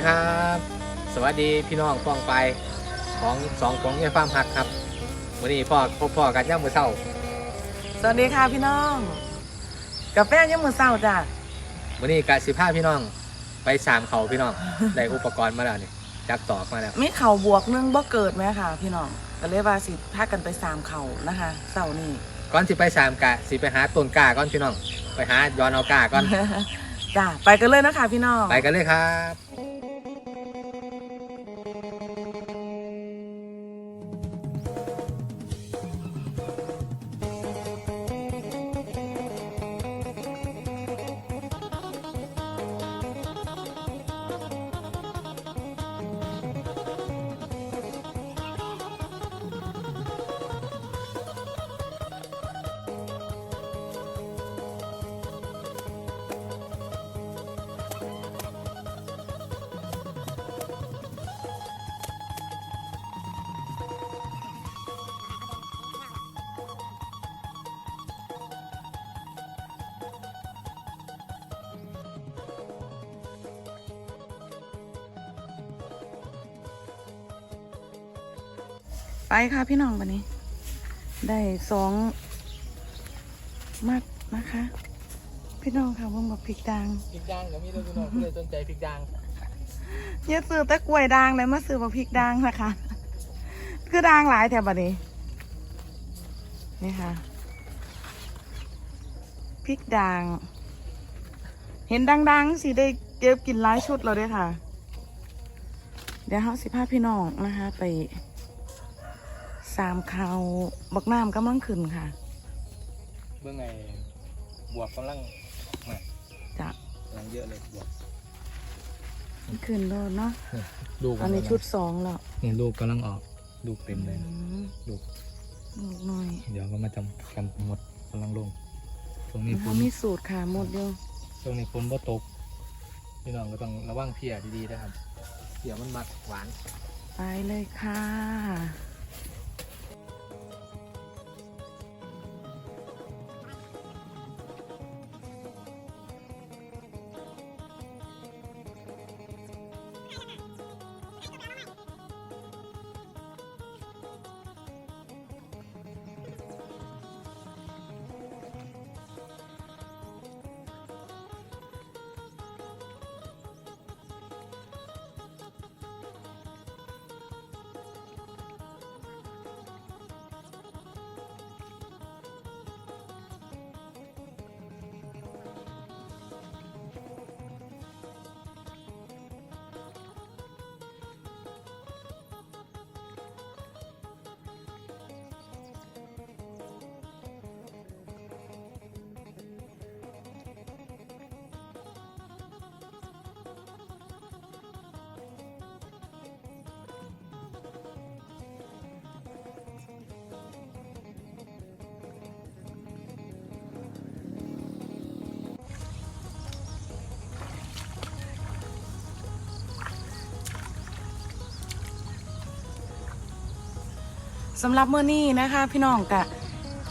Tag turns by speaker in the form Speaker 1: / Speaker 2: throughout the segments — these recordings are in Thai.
Speaker 1: ดีครับ สวัสดีพี่น้องฟองไปของสองของเงี้ยฟาร์มฮักครับวันนี้พ่อพ่อพ่อกันย่ามมือเศร้า
Speaker 2: สวัสดีค่ะพี่น้องกาแฟยังมือเศร้าจ้ะ
Speaker 1: วันนี้กะสิบห้าพี่น้อง ไปสามเขาพี่น้องได้อุปกรณ์มาแล้วนี่จักตอกมาแล้ว
Speaker 2: มีเข่าบวกหนึงบ่เกิดไหมค่ะ พี่น้องก็เลยว่าสิพากันไปสามเข่านะคะเสาร์นี้
Speaker 1: ก่อนสิไปสามกะสิไปหาต้นกล้าก่อนพี่น้อง ไปหาย้อนเอากล้าก่อน
Speaker 2: จ้ะไปกันเลยนะคะพี่น้อง
Speaker 1: ไปกันเลยครับ
Speaker 2: ไปค่ะพี่น้องวันนี้ ได้สองมัดนะคะ พี่น้องค่ะเพิ่งบอกพริกดัง
Speaker 1: พริกด่างเดี๋ยวมีเลยพี่น้องผู้ใดสนใจพริกด่าง
Speaker 2: อย่าซื้อแต่กล้วยด่างเลยมาซื้อบอกพริกด่างนะคะคือด่างหลายแถวบัดนี้นี่ค่ะพริกด่าง เห็นดังๆสิได้เก็บกินหลายชุดเราด้วยค่ะ เดี๋ยวเขาสิพาพี่น้องนะคะ ไป สามเขาบักน้ำกำลังขึ้นค่ะ
Speaker 1: เบื้องไงบวกกำลังมา
Speaker 2: จะ
Speaker 1: กำลังเยอะเลยบวก
Speaker 2: ขึ้นแล้วเนาะ
Speaker 1: ลูก
Speaker 2: อันนี้ชุดสองแล้ว
Speaker 1: นี่ลูกกำลังออกลูกเต็มเลย
Speaker 2: อืม
Speaker 1: ลูก
Speaker 2: ลูกหน่อย
Speaker 1: เดี๋ยวก็มาจำกันหมดกำลังลงช่วงนี้ฝ
Speaker 2: เขา
Speaker 1: น
Speaker 2: มีสูตรค่ะหมดอยู่
Speaker 1: ช่วงนี้ฝนบ่ตกพี่น้องก็ต้องระวังเพียดีๆนะครับเพียมันมักหวาน
Speaker 2: ไปเลยค่ะ สำหรับเมื่อนี้นะคะ พี่น้องกะ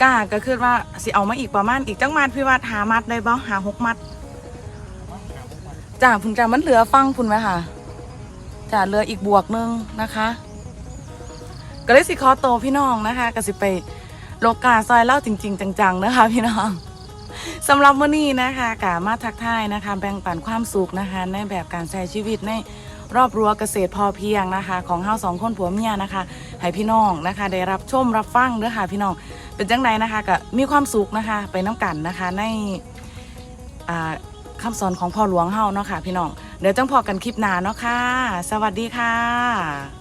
Speaker 2: กล้าก็คือว่าสิเอามาอีกประมาณอีกจังมัดพี่ว่าหามัดได้บ่หาหกมัดจ้าพุ่นจ้ามันเหลือฟังพุ่นไหมค่ะจ้าเหลืออีกบวกนึงนะคะ ก็เลยสิขอโตพี่น้องนะคะก็สิไปโลกาซอยเล่าจริง ๆ จังๆนะคะพี่น้องสำหรับมื้อนี้นะคะกามาทักทายนะคะ แบ่งปันความสุขนะคะ ในแบบการใช้ชีวิตใน รอบรั้วเกษตรพอเพียงนะคะ ของเฮาสองคนผัวเมียนะคะให้พี่น้องนะคะ ได้รับชมรับฟังเด้อค่ะพี่น้องเป็นจังไดนะคะก็มีความสุขนะคะ ไปน้กันนะคะในอ่าคำสอนของพ่อหลวงเฮาเนาะค่ะพี่น้องเดี๋ยวจังพอกันคลิปหน้าเนาะค่ะ สวัสดีค่ะ